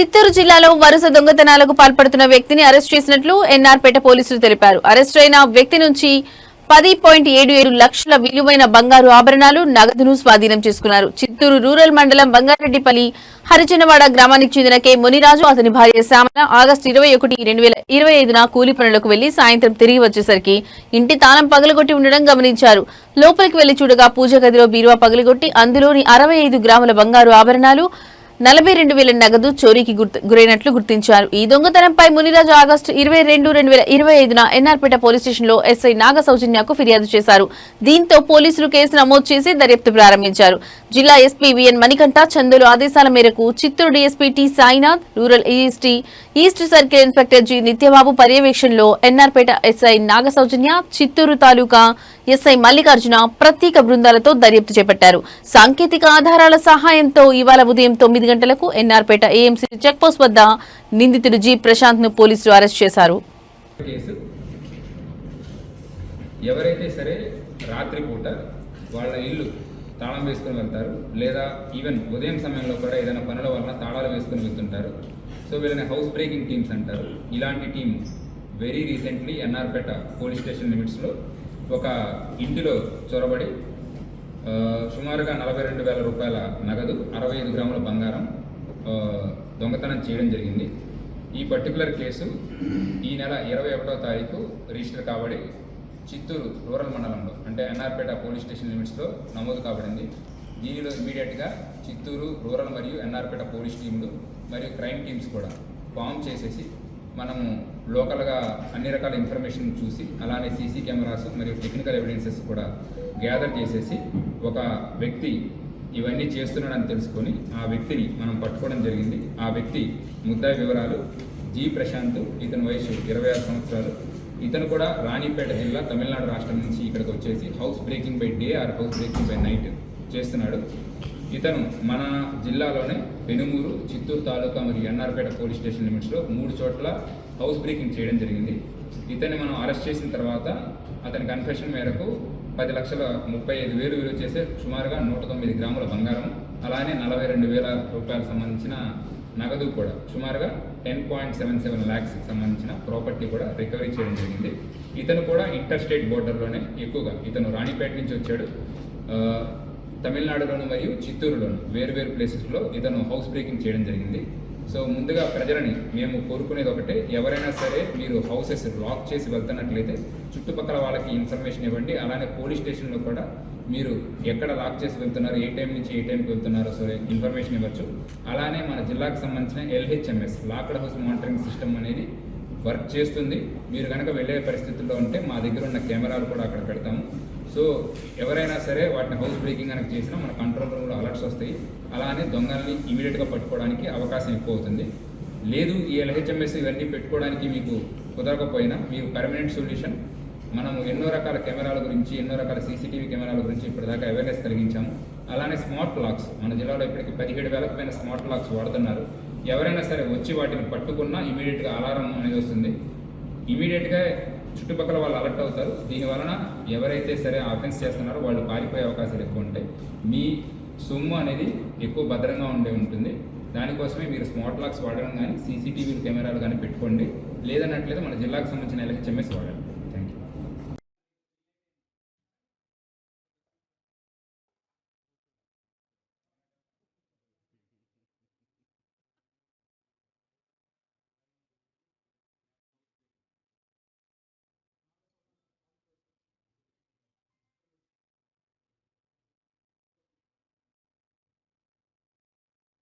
చిత్తూరు జిల్లాలో వరుస దొంగతనాలకు పాల్పడుతున్న వ్యక్తిని అరెస్ట్ చేసినట్లు ఎన్ఆర్పేట పోలీసులు తెలిపారు. అరెస్ట్ అయిన వ్యక్తి నుంచి పది పాయింట్ ఏడు ఏడు లక్షల విలువైన బంగారు ఆభరణాలు నగదును స్వాధీనం చేసుకున్నారు. చిత్తూరు రూరల్ మండలం బంగారెడ్డిపల్లి హరిజనవాడ గ్రామానికి చెందిన కె. మునిరాజు అతని భార్య శ్యామల ఆగస్టు ఇరవై ఒకటి రెండు వేల ఇరవై ఐదున కూలి పనులకు వెళ్ళి సాయంత్రం తిరిగి వచ్చేసరికి ఇంటి తాళం పగలగొట్టి ఉండడం గమనించారు. లోపలికి వెళ్ళి చూడగా పూజ గదిలో బీరువా పగలగొట్టి అందులోని అరవై ఐదు గ్రాముల బంగారు ఆభరణాలు నలభై రెండు వేల నగదు చోరీకి గుర్తు- గురైనట్లు గుర్తించారు. ఈ దొంగతనంపై మునిరాజు ఆగస్టు ఇరవై రెండు రెండు వేల ఇరవై ఐదున ఎన్ఆర్పేట పోలీస్ స్టేషన్లో ఎస్ఐ నాగ సౌజన్యకు ఫిర్యాదు చేశారు. దీంతో పోలీసులు కేసు నమోదు చేసి దర్యాప్తు ప్రారంభించారు. జిల్లా ఎస్పీ విఎన్ మణికంఠ చందులు ఆదేశాల మేరకు Chittoor DSP T Sainath rural EST east circle inspector G Nityababu పర్యవేక్షణలో ఎన్ఆర్పేట ఎస్ఐ నాగ సౌజన్య చిత్తూరు తాలూకా ఎస్ఐ మల్లికార్జున ప్రత్యేక బృందాలతో దర్యాప్తు చేపట్టారు. సాంకేతిక ఆధారాల సహాయంతో ఇవాళ ఉదయం తొమ్మిది గంటలకు ఎన్ఆర్పేట ఏఎంసీ చెక్పోస్ట్ వద్ద నిందితుడు జి ప్రశాంత్ను పోలీసులు అరెస్ట్ చేశారు. ఎవరైతే సరే రాత్రిపూట వాళ్ళ ఇల్లు తాళం వేసుకొని వెళ్తారు లేదా ఈవెన్ ఉదయం సమయంలో కూడా ఏదైనా పనుల వలన తాళాలు వేసుకొని వెళ్తుంటారు. సో వీళ్ళని హౌస్ బ్రేకింగ్ టీమ్స్ అంటారు. ఇలాంటి team very recently NRpeta police station లిమిట్స్లో ఒక ఇంటిలో చొరబడి సుమారుగా నలభై రెండు వేల రూపాయల నగదు అరవై ఐదు గ్రాముల బంగారం దొంగతనం చేయడం జరిగింది. ఈ పర్టికులర్ కేసు ఈ నెల ఇరవై ఒకటో తారీఖు రిజిస్టర్ కాబడి చిత్తూరు రూరల్ మండలంలో అంటే ఎన్ఆర్పేట పోలీస్ స్టేషన్ లిమిట్స్లో నమోదు కాబడింది. దీనిలో ఇమీడియట్గా చిత్తూరు రూరల్ మరియు ఎన్ఆర్పేట పోలీస్ టీంలు మరియు క్రైమ్ టీమ్స్ కూడా ఫామ్ చేసేసి మనము లోకల్గా అన్ని రకాల ఇన్ఫర్మేషన్ చూసి అలానే సీసీ కెమెరాస్ మరియు టెక్నికల్ ఎవిడెన్సెస్ కూడా గ్యాదర్ చేసేసి ఒక వ్యక్తి ఇవన్నీ చేస్తున్నాడని తెలుసుకొని ఆ వ్యక్తిని మనం పట్టుకోవడం జరిగింది. ఆ వ్యక్తి ముద్దాయి వివరాలు జి ప్రశాంత్ ఇతని వయసు ఇరవై ఆరు సంవత్సరాలు. ఇతను కూడా రాణిపేట జిల్లా తమిళనాడు రాష్ట్రం నుంచి ఇక్కడికి వచ్చేసి house breaking by day or house breaking by night చేస్తున్నాడు. ఇతను మన జిల్లాలోనే పెనుమూరు చిత్తూరు తాలూకా మరియు ఎన్ఆర్పేట పోలీస్ స్టేషన్ లిమిట్స్లో మూడు చోట్ల హౌస్ బ్రేకింగ్ చేయడం జరిగింది. ఇతన్ని మనం అరెస్ట్ చేసిన తర్వాత అతని కన్ఫెషన్ మేరకు పది లక్షల ముప్పై ఐదు వేలు విలువ చేసే సుమారుగా నూట తొమ్మిది గ్రాముల బంగారం అలానే నలభై రెండు వేల రూపాయలకు సంబంధించిన నగదు కూడా. సుమారుగా టెన్ పాయింట్ సెవెన్ సెవెన్ ల్యాక్స్కి సంబంధించిన ప్రాపర్టీ కూడా రికవరీ చేయడం జరిగింది. ఇతను కూడా ఇంటర్ స్టేట్ బోర్డర్లోనే ఎక్కువగా. ఇతను రాణిపేట నుంచి వచ్చాడు. తమిళనాడులోను మరియు చిత్తూరులోను వేరు వేరు ప్లేసెస్లో ఇతను హౌస్ బ్రేకింగ్ చేయడం జరిగింది. సో ముందుగా ప్రజలని మేము కోరుకునేది ఒకటే ఎవరైనా సరే మీరు హౌసెస్ లాక్ చేసి వెళ్తున్నట్లయితే చుట్టుపక్కల వాళ్ళకి ఇన్ఫర్మేషన్ ఇవ్వండి. అలానే పోలీస్ స్టేషన్లో కూడా మీరు ఎక్కడ లాక్ చేసి వెళ్తున్నారు ఏ టైం నుంచి ఏ టైంకి వెళ్తున్నారో సరే ఇన్ఫర్మేషన్ ఇవ్వచ్చు. అలానే మన జిల్లాకు సంబంధించిన LHMS locked house monitoring system అనేది వర్క్ చేస్తుంది. మీరు కనుక వెళ్ళే పరిస్థితుల్లో ఉంటే మా దగ్గర ఉన్న కెమెరాలు కూడా అక్కడ పెడతాము. సో ఎవరైనా సరే వాటిని హౌస్ బ్రేకింగ్ కనుక చేసినా మన కంట్రోల్ రూమ్లో అలర్ట్స్ వస్తాయి. అలానే దొంగల్ని ఇమీడియట్గా పట్టుకోవడానికి అవకాశం ఎక్కువ అవుతుంది లేదు ఈ ఎల్హెచ్ఎంఎస్ ఇవన్నీ పెట్టుకోవడానికి మీకు కుదరకపోయినా మీరు పర్మనెంట్ సొల్యూషన్ మనము ఎన్నో రకాల కెమెరాల గురించి ఎన్నో రకాల సీసీటీవీ కెమెరాల గురించి ఇప్పటిదాకా అవేర్నెస్ కలిగించాము. అలానే స్మార్ట్ లాక్స్ మన జిల్లాలో ఇప్పటికి పదిహేడు వేలకు పైన స్మార్ట్ లాక్స్ వాడుతున్నారు. ఎవరైనా సరే వచ్చి వాటిని పట్టుకున్నా ఇమీడియట్గా అలారం అనేది వస్తుంది. ఇమీడియట్గా చుట్టుపక్కల వాళ్ళు అలర్ట్ అవుతారు. దీని వలన ఎవరైతే సరే ఆఫెన్స్ చేస్తున్నారో వాళ్ళు పారిపోయే అవకాశాలు ఎక్కువ ఉంటాయి. మీ సొమ్ము అనేది ఎక్కువ భద్రంగా ఉండే ఉంటుంది. దానికోసమే మీరు స్మార్ట్ లాక్స్ వాడడం కానీ సీసీటీవీ కెమెరాలు కానీ పెట్టుకోండి. లేదన్నట్లయితే మన జిల్లాకు సంబంధించిన ఎల్హెచ్ఎంఎస్ వాడండి